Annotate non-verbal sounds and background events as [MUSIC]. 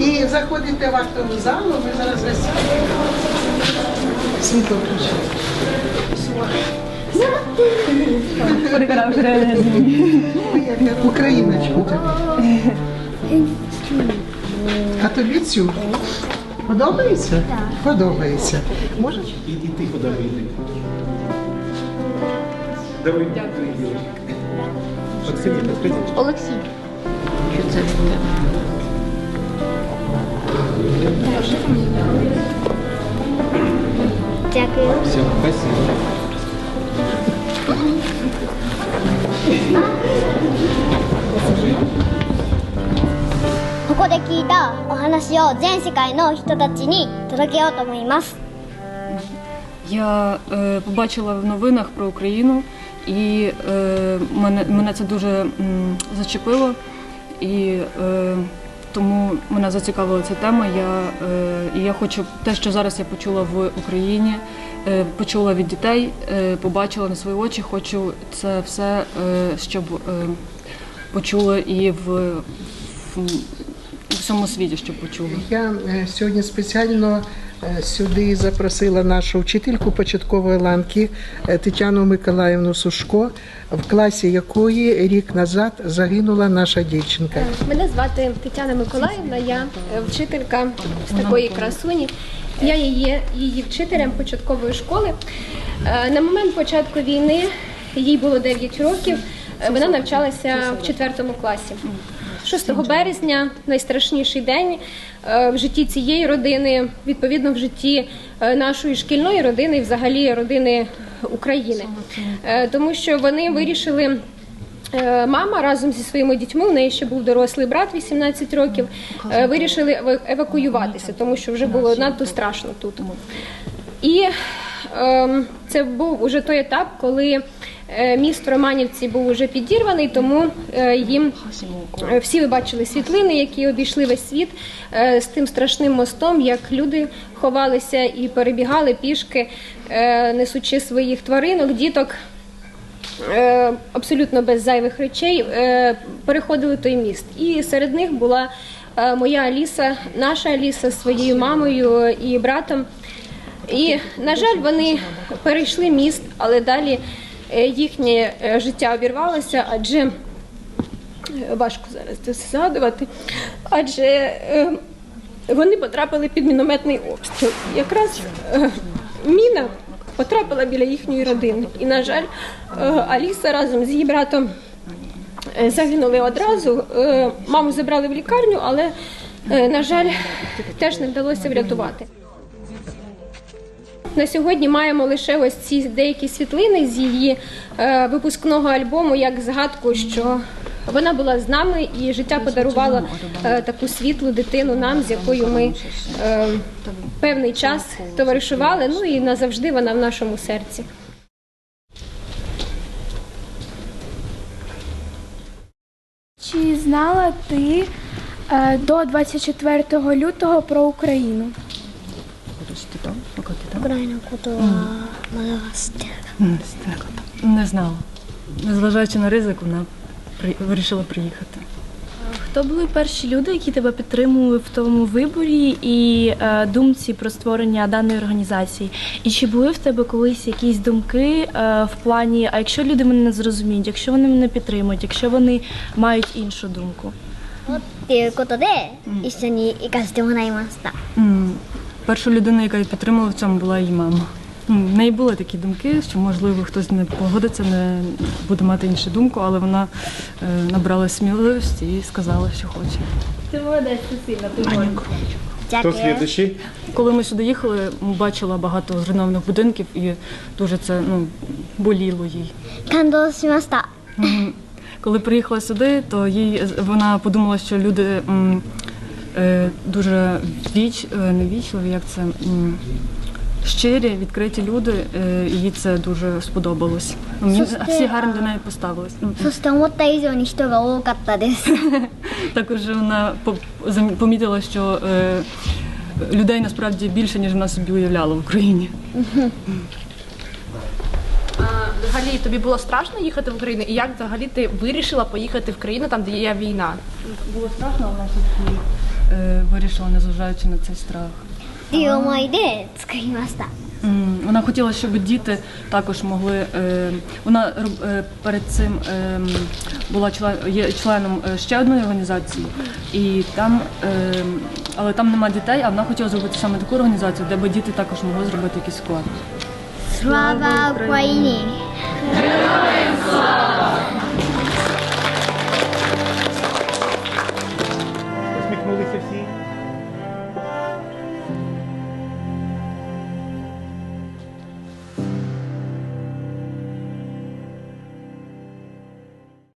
І заходите в актову залу, ми зараз весь світло включимо. Україночку тобі. А тобі цю? Подобається? Подобається. Може? І, і ти куди вийди. Давай. Дякую. Максим, відкрити. Олексій. Дякую. Все, спасибо. ここで聞いたお話を全世界の人たちに届けようと思います Я е, побачила в новинах про Україну, і е, мене, мене це дуже зачепило. І е, тому мене зацікавила ця тема. Я, е, і я хочу те, що зараз я почула в Україні, е, почула від дітей, е, побачила на свої очі. Хочу це все, е, щоб е, почули і в, в, всьому світі, щоб почули. Я е, сьогодні спеціально е, сюди запросила нашу вчительку початкової ланки е, Тетяну Миколаївну Сушко, в класі якої рік назад загинула наша дівчинка. Мене звати Тетяна Миколаївна, я вчителька з такої красуні. Я є її вчителем початкової школи. На момент початку війни їй було 9 років. Вона навчалася в 4 класі. 6 березня, найстрашніший день е, в житті цієї родини, відповідно в житті е, нашої шкільної родини і взагалі родини України. Е, Тому що вони вирішили Мама разом зі своїми дітьми, у неї ще був дорослий брат 18 років, вирішили ева- евакуюватися, тому що вже було надто страшно тут. І ем, це був уже той етап, коли е, міст Романівці був уже підірваний, тому е, їм е, всі ви бачили світлини, які обійшли весь світ е, з тим страшним мостом, як люди ховалися і перебігали пішки, е, несучи своїх тваринок, діток е, абсолютно без зайвих речей е, переходили той міст. І серед них була е, моя Аліса, наша Аліса з своєю мамою і братом. І, на жаль, вони перейшли міст, але далі е, їхнє е, життя обірвалося, адже е, важко зараз це все згадувати, адже вони потрапили під мінометний обстріл. Якраз міна потрапила біля їхньої родини. І, на жаль, Аліса разом з її братом загинули одразу. Маму забрали в лікарню, але, на жаль, теж не вдалося врятувати. На сьогодні маємо лише ось ці деякі світлини з її е, випускного альбому, як згадку, що вона була з нами і життя подарувало е, таку світлу дитину нам, з якою ми е, певний час товаришували. Ну і назавжди вона в нашому серці. Чи знала ти до 24 лютого про Україну? ぐらいのことはまだ知ってる Не знала. Незважаючи на ризик, вона при... вирішила приїхати. Хто були перші люди, які тебе підтримували в тому виборі і е, думці про створення даної організації? І чи були в тебе колись якісь думки е, в плані, а якщо люди мене не зрозуміють, якщо вони мене підтримують, якщо вони мають іншу думку? っていうことで一緒に行かせてもらいました М, перша людина, яка підтримала в цьому, була її мама. Ну, в неї були такі думки, що можливо хтось не погодиться, не буде мати іншу думку, але вона е, набрала сміливості і сказала, що хоче. Ти молодець, Суцільна, ти можеш. Хто? Коли ми сюди їхали, бачила багато зруйнованих будинків і дуже це ну, боліло їй. Коли приїхала сюди, то їй вона подумала, що люди Е, дуже віч, е, невічливі, як це щирі, відкриті люди, е, їй це дуже сподобалось. Ну, мені всі гарно до неї поставились. Ну, [LAUGHS] Також вона помітила, що людей насправді більше, ніж вона собі уявляла в Україні. Взагалі тобі було страшно їхати в Україну, і як взагалі ти вирішила поїхати в країну там, де є війна? Було страшно, але все-таки Е, вирішила, незважаючи на цей страх. І омайде скрімаста. Вона хотіла, щоб діти також могли. Е, вона е, перед цим була є членом ще одної організації, і там, але там немає дітей, а вона хотіла зробити саме таку організацію, де би діти також могли зробити якийсь вклад. Слава Україні! Героям слава! 15.